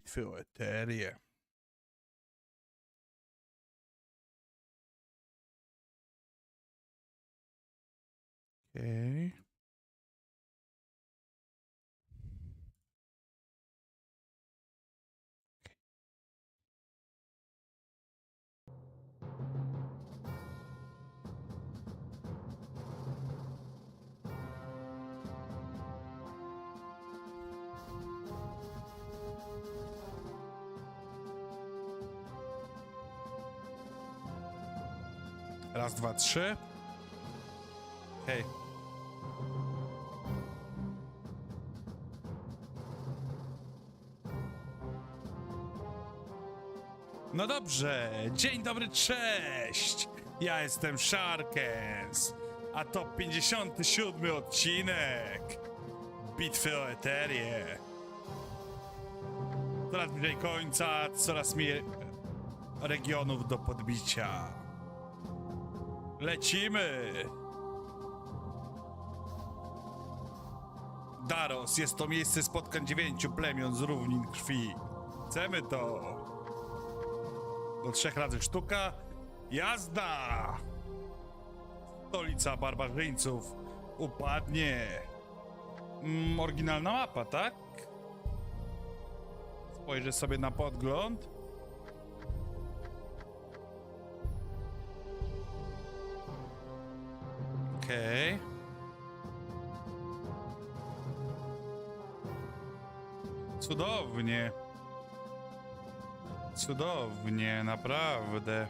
Bitwy o Eterię. Raz, dwa, trzy. Hej. No dobrze, dzień dobry, cześć! Ja jestem Sharkens, a to 57 odcinek Bitwy o Eterię. Coraz bliżej końca, coraz mniej regionów do podbicia. Lecimy! Daros, jest to miejsce spotkań dziewięciu plemion z równin krwi. Chcemy to! Do trzech razy sztuka. Jazda! Stolica barbarzyńców upadnie. Mm, oryginalna mapa, tak? Spojrzę sobie na podgląd. Okej. Cudownie. Cudownie, naprawdę.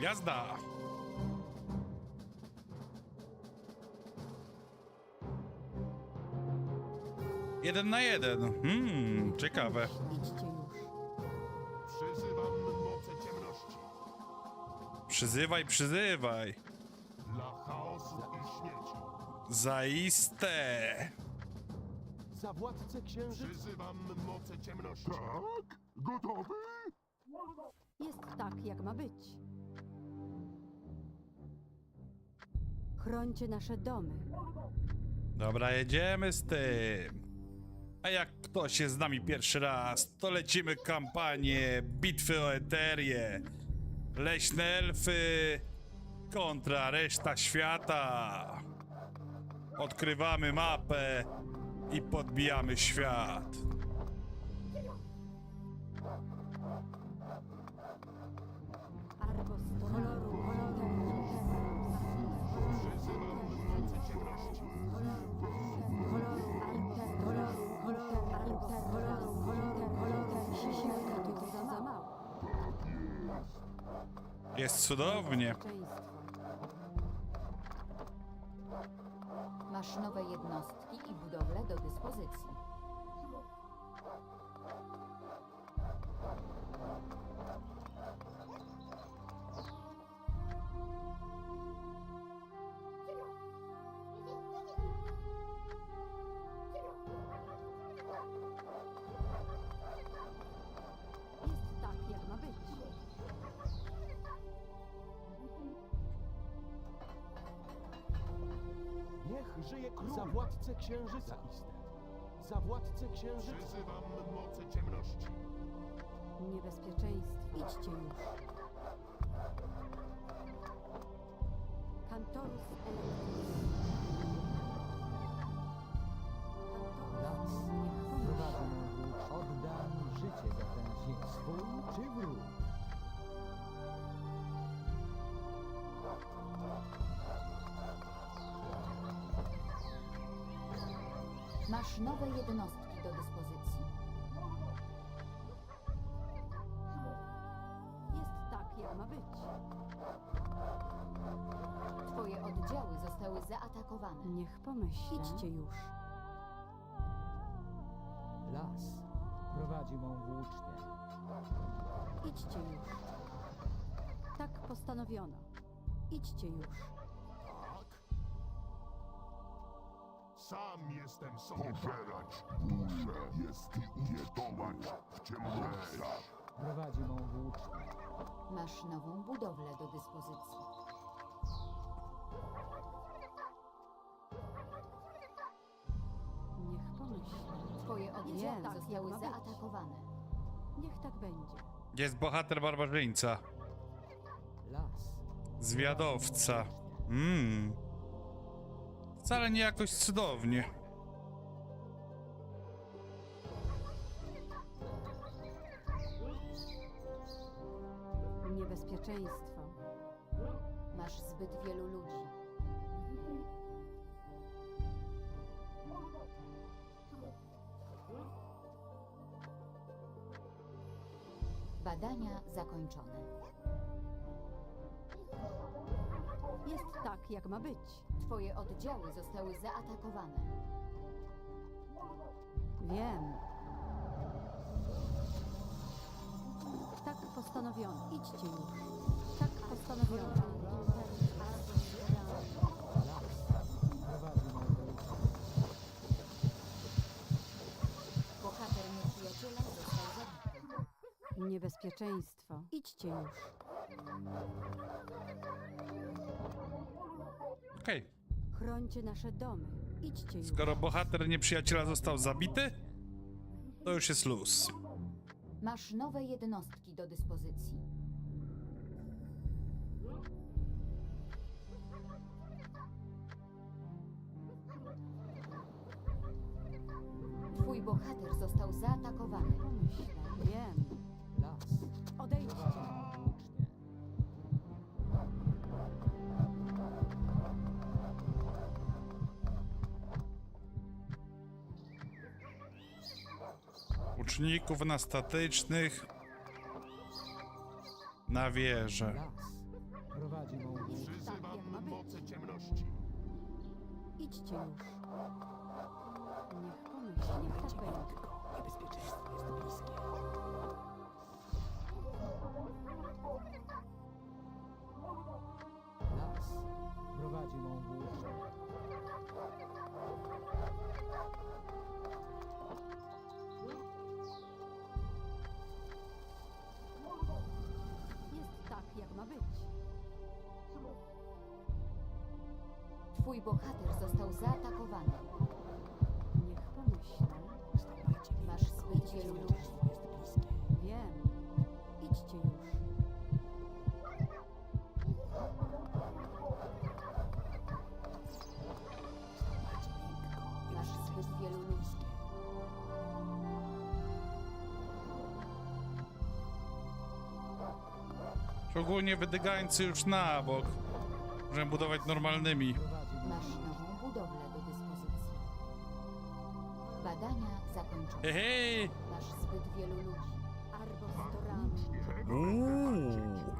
Jazda! Jeden na jeden. Hmm, ciekawe. Idźcie już. Przyzywam moce ciemności Przyzywaj, przyzywaj. Zaiste. Za władcę księżyca. Przyzywam moce ciemności. Tak? Gotowy? Jest tak, jak ma być. Chrońcie nasze domy. Dobra, jedziemy z tym. A jak ktoś jest z nami pierwszy raz, to lecimy kampanię Bitwy o Eterię. Leśne elfy kontra reszta świata. Odkrywamy mapę i podbijamy świat. Argos koloru Masz nowe jednostki i budowle do dyspozycji. Niech żyje król. Za władcę księżyca. Za władcę księżyca. Przyzywam moce ciemności. Niebezpieczeństwo. Idźcie już. Kantorus Electrus. Las prowadzę wódz. Oddam życie za ten dzień. Swój czy wróg? Masz nowe jednostki do dyspozycji. Jest tak, jak ma być. Twoje oddziały zostały zaatakowane. Niech pomyślę. Idźcie już. Las prowadzi mą włócznię. Idźcie już. Tak postanowiono. Idźcie już. Sam jestem sobie Pożerać duszę jest pietować w ciemnościach. Prowadzi mą włócznię. Masz nową budowlę do dyspozycji. Niech pomyślę. Twoje oddziały tak, zostały ma być. zaatakowane. Niech tak będzie. Jest bohater barbarzyńca. Las. Zwiadowca. Mmm. Wcale nie jakoś cudownie. Niebezpieczeństwo. Masz zbyt wielu ludzi. Badania zakończone. Jest tak, jak ma być. Twoje oddziały zostały zaatakowane. Wiem. Tak postanowiono. Idźcie już. Tak postanowiono. Bohater nieprzyjaciela został zabity. Niebezpieczeństwo. Idźcie już. Okej. Chrońcie nasze domy. Idźcie już. Skoro bohater nieprzyjaciela został zabity, to już jest luz. Masz nowe jednostki do dyspozycji. Twój bohater został zaatakowany. Pomyślę. Wiem. Las. Łuczników na statycznych. Na wieżę. Las. Prowadzi mą być. moce ciemności. Idźcie już. Niech pomyśl. Niech tak Twój bohater został zaatakowany. Niech pomyślę. Masz zbyt wielu ludzi. Wiem. Idźcie już. Masz zbyt wielu ludzi. Ogólnie wydygańcy już na bok. Możemy budować normalnymi. Hej! Masz zbyt wielu ludzi. Uuu.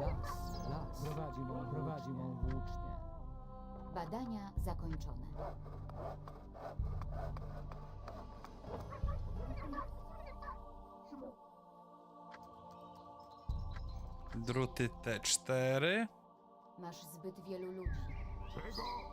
Las. Prowadzi mą, prowadzi mą włócznię. Badania zakończone. Druty T4. Masz zbyt wielu ludzi. Czego?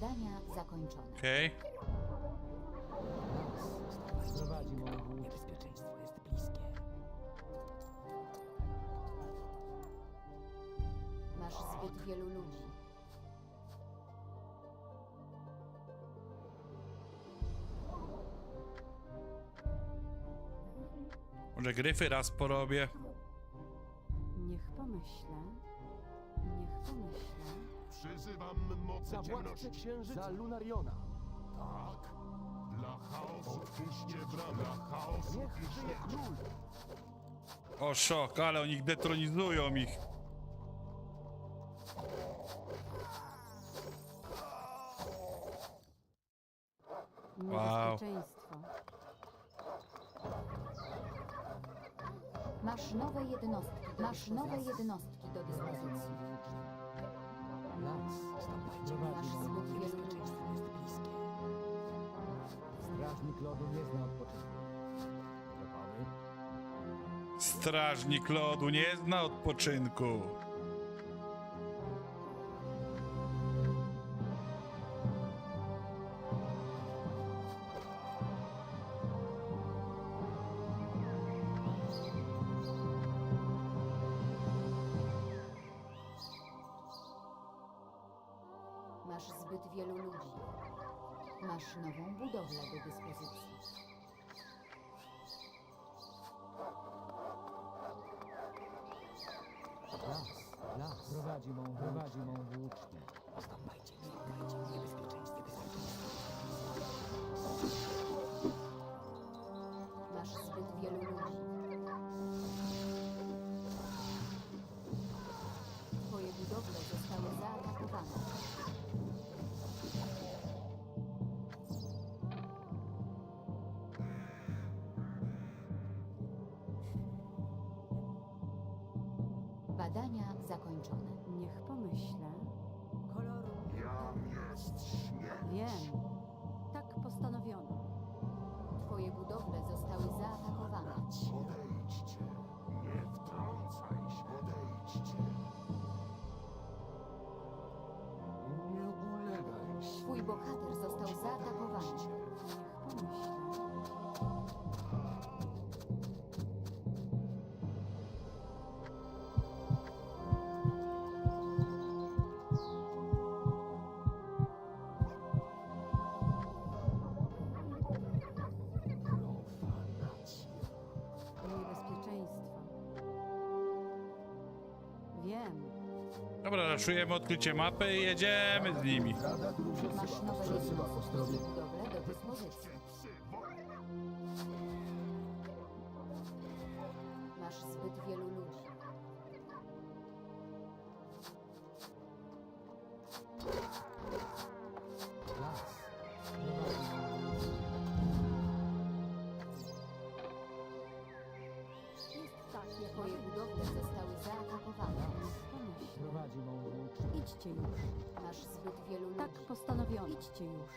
Badania zakończone. Okej. Prowadzi wódź. Niebezpieczeństwo jest bliskie. Masz zbyt wielu ludzi. Może gryfy raz porobię. Ciemności. księżyca. Za Lunariona. Tak. Dla chaosu puśćcie bramę. Dla chaosu Niech żyje król. O szok, ale oni ich detronizują ich. Wow. Niebezpieczeństwo. Masz nowe jednostki. Masz nowe jednostki do dyspozycji nasz bezpieczeństwo jest bliskie. Strażnik lodu nie zna odpoczynku. Strażnik lodu nie zna odpoczynku. Prowadzi mą, prowadzi mą włócznię. Stąpajcie, stąpajcie, niebezpieczeństwo, Masz zbyt wielu ludzi. Twoje budowle zostały zaatakowane. Badania zakończone. Bohater został zaatakowany. Dobra, raszujemy odkrycie mapy i jedziemy z nimi. Idźcie już. Masz zbyt wielu Tak ludzi. postanowiono. Idźcie już.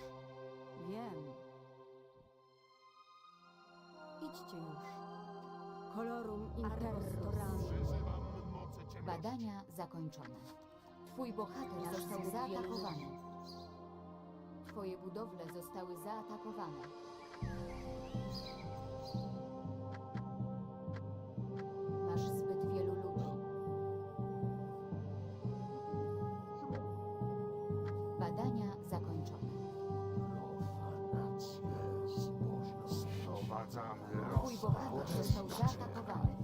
Wiem. Idźcie już. Colorum interstoram. Przyzywam moce ciemności. Badania zakończone. Twój bohater został zaatakowany. Twoje budowle zostały zaatakowane. Bohater został zaatakowany.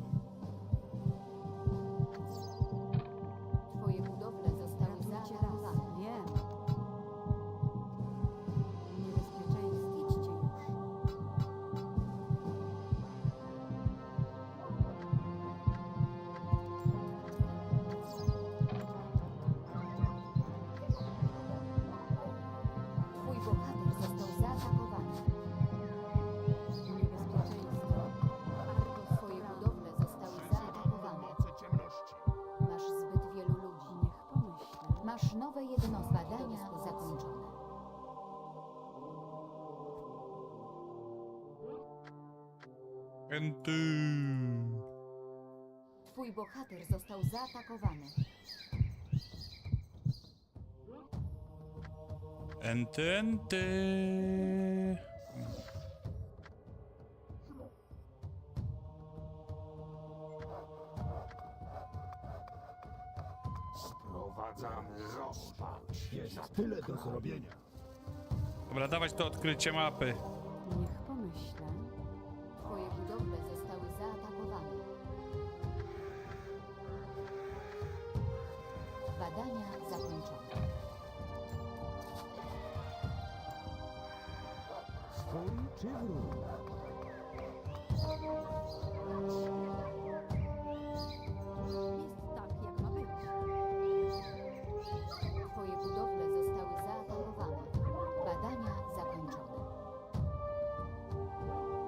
Enty. Twój bohater został zaatakowany. Enty, enty. Sprowadzamy rozpacz. Jest tyle do zrobienia. Dobra, dawać to odkrycie mapy.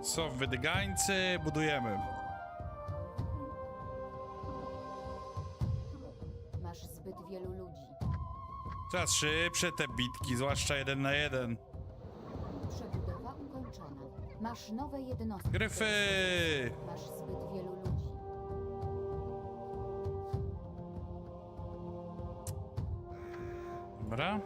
Są wydygańcy, budujemy. Masz zbyt wielu ludzi. Coraz szybsze te bitki, zwłaszcza jeden na jeden. Przebudowa ukończona. Masz nowe jednostki. Gryfy! Masz zbyt wielu ludzi. Dobra.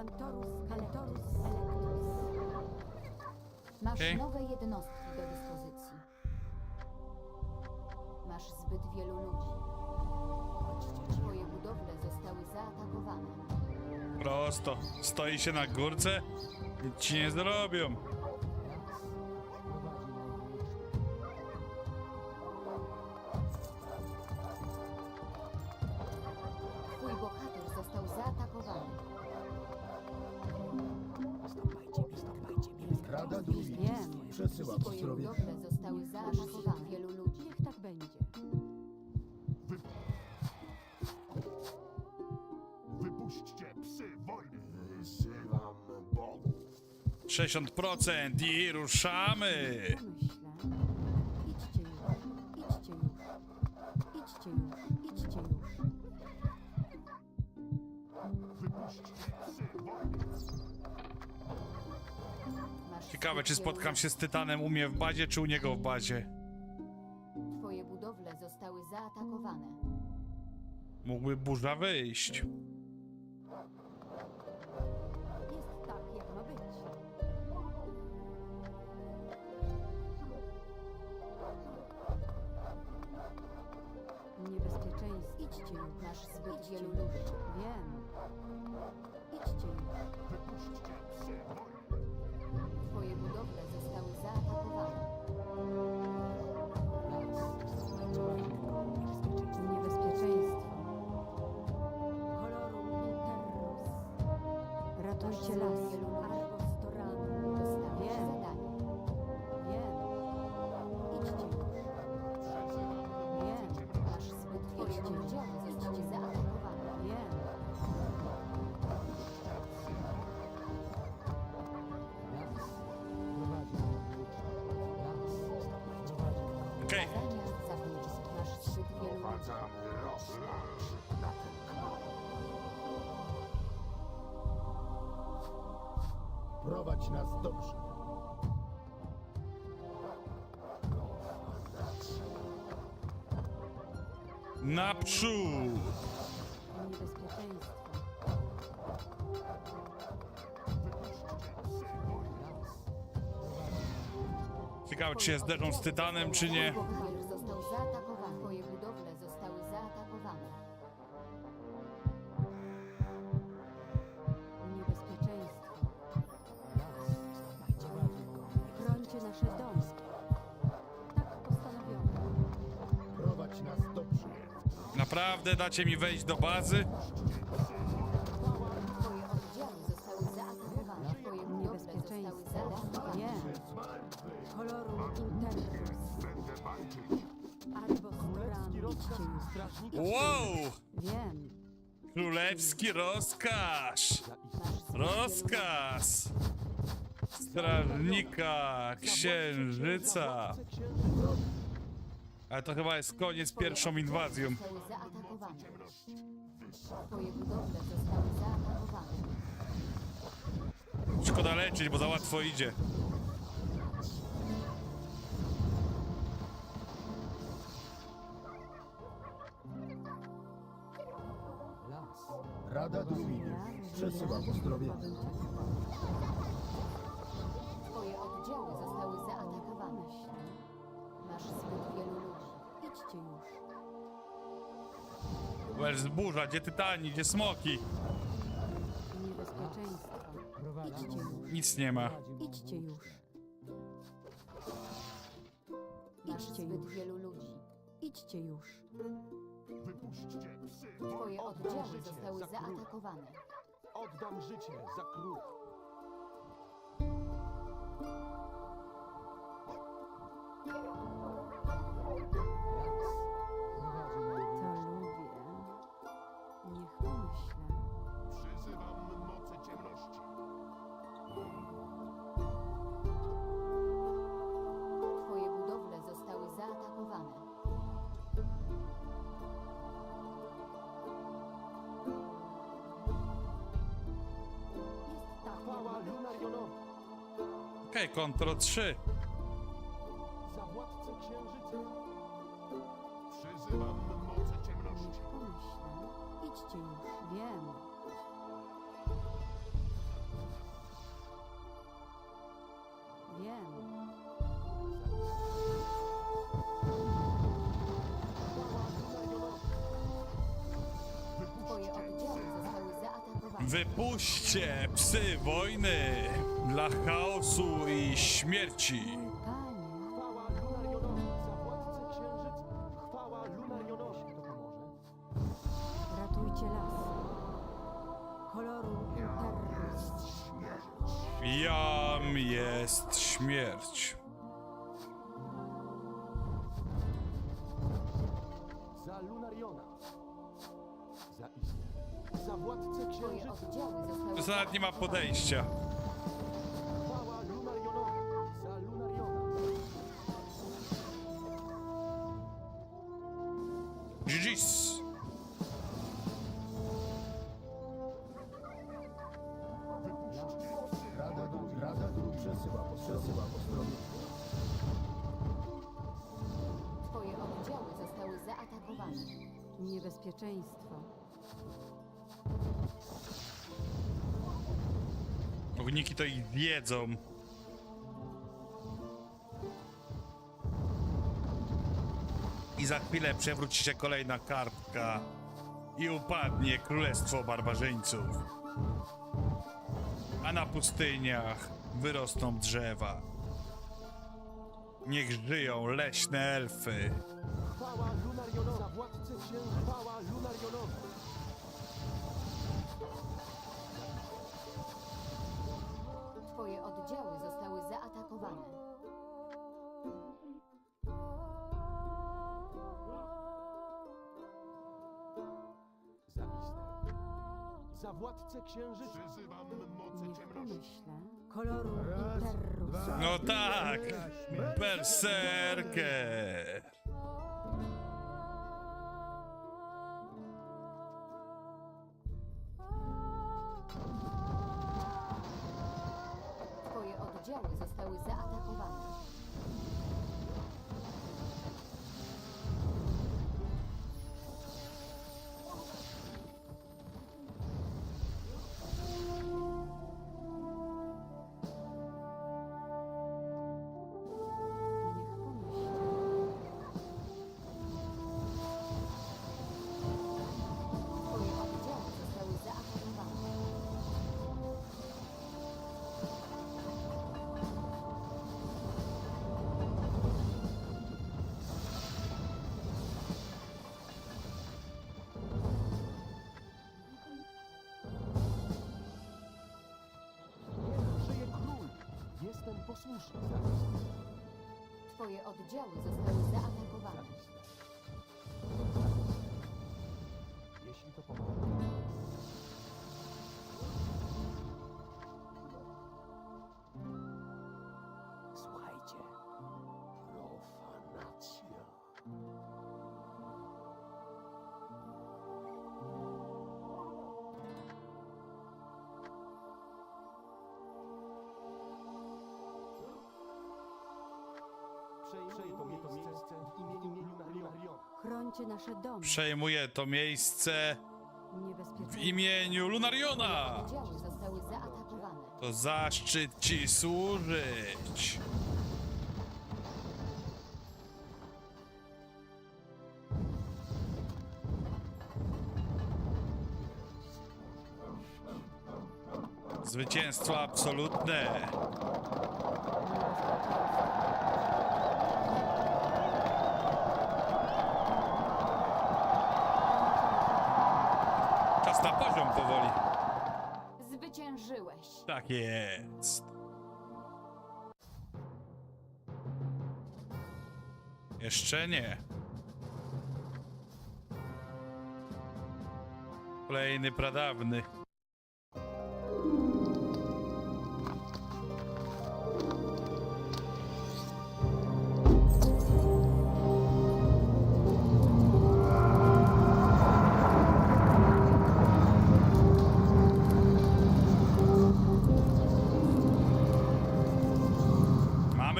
Kantorus, Kantorus, Electus. Masz Okej. nowe jednostki do dyspozycji. Masz zbyt wielu ludzi. Twoje budowle zostały zaatakowane. Prosto. Stoi się na górce, nic ci nie zrobią. 60% i ruszamy! Idźcie już. Idźcie już. Idźcie już. Idźcie! Masz Ciekawe, czy spotkam się z. Tytanem u mnie w bazie, czy u niego w bazie. Twoje budowle zostały zaatakowane. Mógłby burza wyjść. Niebezpieczeństwo. Idźcie już. Masz zbyt Idźcie wielu już. ludzi. Wiem. Idźcie już. Wypuśćcie psy Prowadź nas dobrze. Naprzód! Ciekawe, czy się zderzą z Tytanem, czy nie. Dacie mi wejść do bazy? Wow! Wiem. Królewski rozkaz! Rozkaz! Strażnika Księżyca! Ale to chyba jest koniec pierwszą inwazją. Zostały zaatakowane. Twoje budowle zostały zaatakowane. Szkoda leczyć, bo za łatwo idzie. Rada druidów. Przesyła pozdrowienia. Twoje oddziały zostały zaatakowane. Masz zbyt wielu ludzi. Idźcie już. Weź burza, gdzie Tytani, gdzie smoki? Niebezpieczeństwo. Idźcie już. Nic nie ma. Idźcie już. Masz Idźcie zbyt już. wielu ludzi. Idźcie już. Wypuśćcie psy Twoje wojny! oddziały życie zostały za zaatakowane. Oddam życie za króla. Ctrl 3. Za władcę księżyca. Przyzywam moce ciemności. Pomyślę. Idźcie już, wiem. Wiem. Twoje oddziały zostały zaatakowane. Wypuśćcie psy wojny dla chaosu i śmierci. Ratujcie las. Interrus. Jam jest śmierć. Za Lunariona. Za Ister. Za władcę księżyca. To nawet nie ma podejścia. Wiedzą. I za chwilę przewróci się kolejna kartka i upadnie królestwo barbarzyńców. A na pustyniach wyrosną drzewa. Niech żyją leśne elfy. Chwała Lunarionowi. Za władcę księżyca. Chwała. Twoje oddziały zostały zaatakowane. Za Ister. Za władcę księżyca. Przyzywam moce Niech ciemności. pomyślę. Kolorum Interrus. No tak, berserker. Oddziały Ister. Twoje oddziały zostały Przejmuje to miejsce w imieniu Lunariona. Chrońcie nasze domy. Przejmuje to miejsce w imieniu Lunariona. Oddziały zostały zaatakowane. To zaszczyt ci służyć. Zwycięstwo absolutne. Na poziom powoli. Zwyciężyłeś. Tak jest. Jeszcze nie. Kolejny pradawny.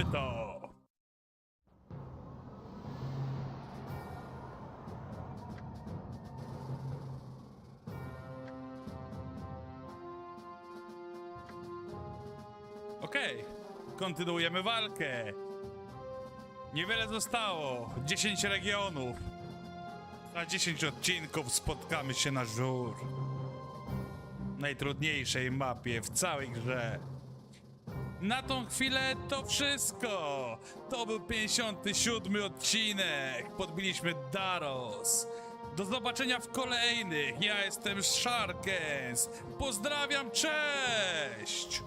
Mamy to! Okej, kontynuujemy walkę. Niewiele zostało. 10 regionów. Za 10 odcinków spotkamy się na żur. Najtrudniejszej mapie w całej grze. Na tą chwilę to wszystko. To był 57 odcinek. Podbiliśmy Daros. Do zobaczenia w kolejnych. Ja jestem Sharkens. Pozdrawiam, cześć!